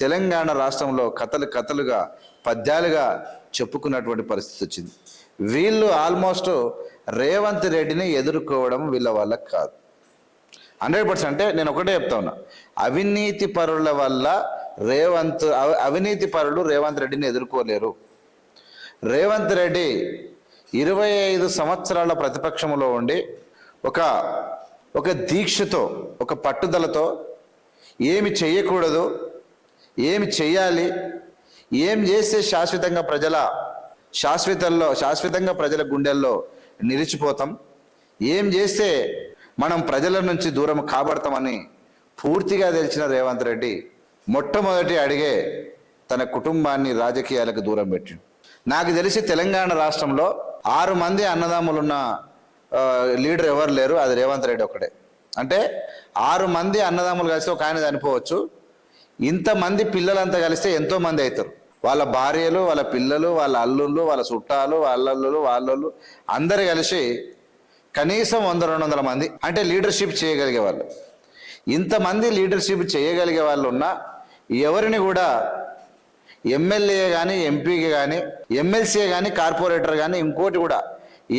తెలంగాణ రాష్ట్రంలో కథలు కథలుగా పద్యాలుగా చెప్పుకున్నటువంటి పరిస్థితి వచ్చింది. వీళ్ళు ఆల్మోస్ట్ రేవంత్ రెడ్డిని ఎదుర్కోవడం వీళ్ళ వల్ల కాదు. హండ్రెడ్ పర్సెంట్ అంటే నేను ఒకటే చెప్తా ఉన్నా. అవినీతి పరుల వల్ల రేవంత్ అవినీతి పరులు రేవంత్ రెడ్డిని ఎదుర్కోలేరు. రేవంత్ రెడ్డి ఇరవై ఐదు సంవత్సరాల ప్రతిపక్షంలో ఉండి ఒక ఒక దీక్షతో ఒక పట్టుదలతో ఏమి చేయకూడదు ఏమి చెయ్యాలి? ఏం చేస్తే శాశ్వతంగా ప్రజల శాశ్వతంలో శాశ్వతంగా ప్రజల గుండెల్లో నిలిచిపోతాం? ఏం చేస్తే మనం ప్రజల నుంచి దూరం కాబడతామని పూర్తిగా తెలిసిన రేవంత్ రెడ్డి మొట్టమొదటి అడిగే తన కుటుంబాన్ని రాజకీయాలకు దూరం పెట్టిండు. నాకు తెలిసి తెలంగాణ రాష్ట్రంలో ఆరు మంది అన్నదమ్ములున్న లీడర్ ఎవరు లేరు? అది రేవంత్ రెడ్డి ఒకడే అంటే ఆరు మంది అన్నదమ్ములు కలిసి ఒక ఆయన చనిపోవచ్చు. ఇంతమంది పిల్లలంతా కలిస్తే ఎంతో మంది అవుతారు. వాళ్ళ భార్యలు వాళ్ళ పిల్లలు వాళ్ళ అల్లుళ్ళు వాళ్ళ చుట్టాలు వాళ్ళ అల్లులు వాళ్ళళ్ళు అందరు కలిసి కనీసం వంద రెండు వందల మంది అంటే లీడర్షిప్ చేయగలిగే వాళ్ళు. ఇంతమంది లీడర్షిప్ చేయగలిగే వాళ్ళు ఉన్నా ఎవరిని కూడా ఎమ్మెల్యే కానీ ఎంపీకి కానీ ఎమ్మెల్సీ కానీ కార్పొరేటర్ కానీ ఇంకోటి కూడా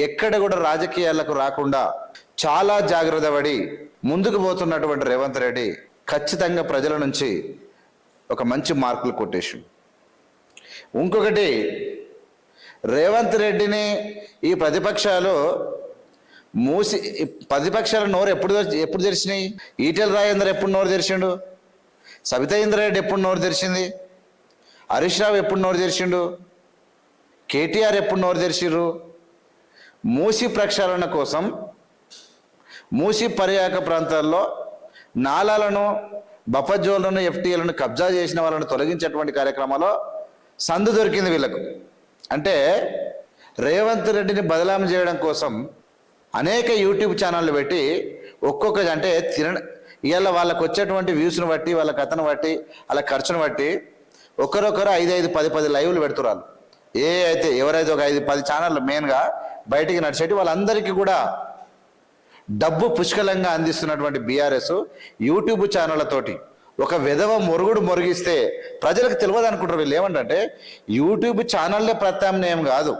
ఎక్కడ కూడా రాజకీయాలకు రాకుండా చాలా జాగ్రత్త పడి ముందుకు పోతున్నటువంటి రేవంత్ రెడ్డి ఖచ్చితంగా ప్రజల నుంచి ఒక మంచి మార్కులు కొట్టేసి ఇంకొకటి రేవంత్ రెడ్డిని ఈ ప్రతిపక్షాలు మూసి ప్రతిపక్షాల నోరు ఎప్పుడు ఎప్పుడు తెరిచినాయి? ఈటెల రాజేందర్ ఎప్పుడు నోరు తెరిచిండు? సబితా ఇంద్రారెడ్డి ఎప్పుడు నోరు తెరిచింది? హరీష్ రావు ఎప్పుడు నోరు తెరిచిండు? కేటీఆర్ ఎప్పుడు నోరు తెరిచిర్రు? మూసి ప్రక్షాళన కోసం మూసి పర్యాక ప్రాంతాల్లో నాలాలను బఫజోలను ఎఫ్టీఎలను కబ్జా చేసిన వాళ్ళని తొలగించేటువంటి కార్యక్రమంలో సందు దొరికింది వీళ్ళకు. అంటే రేవంత్ రెడ్డిని బదలాం చేయడం కోసం అనేక యూట్యూబ్ ఛానళ్ళు పెట్టి ఒక్కొక్క అంటే తిన ఇవాళ వాళ్ళకు వచ్చేటువంటి వ్యూస్ను బట్టి వాళ్ళ కథను బట్టి వాళ్ళ ఖర్చును బట్టి ఒకరొకరు ఐదు ఐదు పది పది లైవ్లు పెడుతున్నారు. ఏ అయితే ఎవరైతే ఒక ఐదు పది ఛానళ్ళు మెయిన్గా బయటికి నడిచేటి వాళ్ళందరికీ కూడా డబ్బు పుష్కలంగా అందిస్తున్నటువంటి బీఆర్ఎస్ యూట్యూబ్ ఛానళ్ళతోటి ఒక విధవ మొరుగుడు మొరిగిస్తే ప్రజలకు తెలియదు అనుకుంటారు వీళ్ళు ఏమంటే యూట్యూబ్ ఛానల్లే ప్రత్యామ్నాయం కాదు.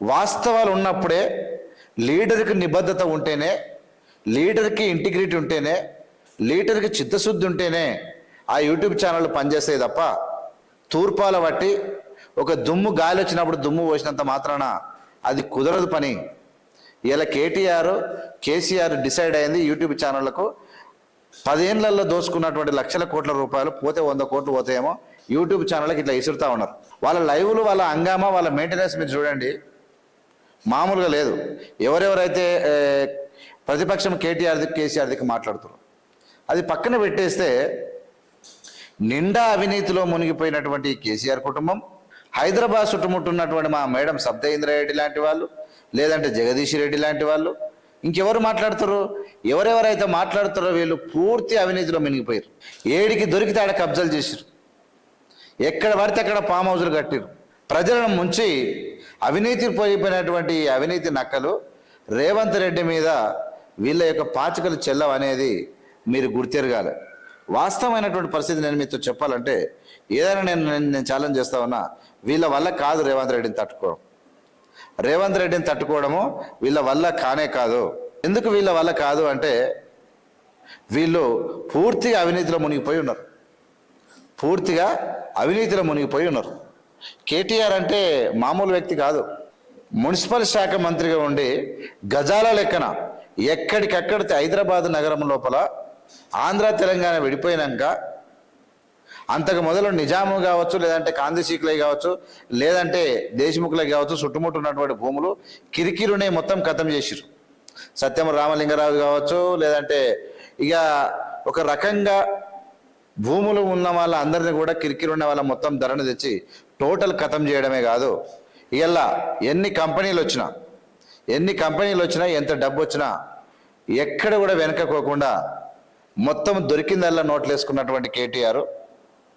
వాస్తవాలు ఉన్నప్పుడే లీడర్కి నిబద్ధత ఉంటేనే లీడర్కి ఇంటిగ్రిటీ ఉంటేనే లీడర్కి చిత్తశుద్ధి ఉంటేనే ఆ యూట్యూబ్ ఛానళ్ళు పనిచేస్తాయి తప్ప తూర్పాల బట్టి ఒక దుమ్ము గాలి వచ్చినప్పుడు దుమ్ము పోసినంత మాత్రాన అది కుదరదు పని. ఇలా కేటీఆర్ కేసీఆర్ డిసైడ్ అయింది యూట్యూబ్ ఛానళ్ళకు పదేళ్ళలో దోసుకున్నటువంటి లక్షల కోట్ల రూపాయలు పోతే వంద కోట్లు పోతాయేమో యూట్యూబ్ ఛానళ్ళకి ఇట్లా ఇసురుతా ఉన్నారు. వాళ్ళ లైవ్లు వాళ్ళ హంగామా వాళ్ళ మెయింటెనెన్స్ మీరు చూడండి. మామూలుగా లేదు. ఎవరెవరైతే ఏ, ప్రతిపక్షం కేసీఆర్ కేసీఆర్దికి మాట్లాడుతున్నారు అది పక్కన పెట్టేస్తే నిండా అవినీతిలో మునిగిపోయినటువంటి కేసీఆర్ కుటుంబం హైదరాబాద్ చుట్టుముట్టున్నటువంటి మా మేడం సబ్దేంద్ర రెడ్డి లాంటి వాళ్ళు లేదంటే జగదీష్ రెడ్డి లాంటి వాళ్ళు? ఇంకెవరు మాట్లాడతారు ఎవరెవరైతే మాట్లాడతారో వీళ్ళు పూర్తి అవినీతిలో మునిగిపోయారు. ఏడికి దొరికితే ఆడ కబ్జాలు చేశారు ఎక్కడ పడితే అక్కడ ఫామ్ హౌస్లు కట్టారు ప్రజలను ముంచి అవినీతి పోయిపోయినటువంటి అవినీతి నక్కలు రేవంత్ రెడ్డి మీద వీళ్ళ యొక్క పాచికలు చెల్లవు అనేది మీరు గుర్తెరగాలి. వాస్తవమైనటువంటి పరిస్థితి నేను మీతో చెప్పాలంటే ఏదైనా నేను నేను నేను ఛాలెంజ్ చేస్తా ఉన్నా వీళ్ళ వల్ల కాదు రేవంత్ రెడ్డిని తట్టుకోవడం. రేవంత్ రెడ్డిని తట్టుకోవడము వీళ్ళ వల్ల కానే కాదు. ఎందుకు వీళ్ళ వల్ల కాదు అంటే వీళ్ళు పూర్తిగా అవినీతిలో మునిగిపోయి ఉన్నారు. పూర్తిగా అవినీతిలో మునిగిపోయి ఉన్నారు. కేటీఆర్ అంటే మామూలు వ్యక్తి కాదు. మున్సిపల్ శాఖ మంత్రిగా ఉండి గజాల లెక్కన ఎక్కడికక్కడ హైదరాబాద్ నగరం లోపల ఆంధ్ర తెలంగాణ విడిపోయినాక అంతకు మొదలు నిజాము కావచ్చు లేదంటే కాందిశీకులై కావచ్చు లేదంటే దేశముఖులై కావచ్చు చుట్టుముట్టు ఉన్నటువంటి భూములు కిరికిరునే మొత్తం ఖతం చేసిరు సత్యం రామలింగరావు కావచ్చు లేదంటే ఇక ఒక రకంగా భూములు ఉన్న వాళ్ళ అందరిని కూడా కిరికిరి ఉన్న వాళ్ళ మొత్తం ధరను తెచ్చి టోటల్ ఖతం చేయడమే కాదు. ఇలా ఎన్ని కంపెనీలు వచ్చినా ఎన్ని కంపెనీలు వచ్చినా ఎంత డబ్బు వచ్చినా ఎక్కడ కూడా వెనకపోకుండా మొత్తం దొరికిందల్లా నోట్లు వేసుకున్నటువంటి కేటీఆర్.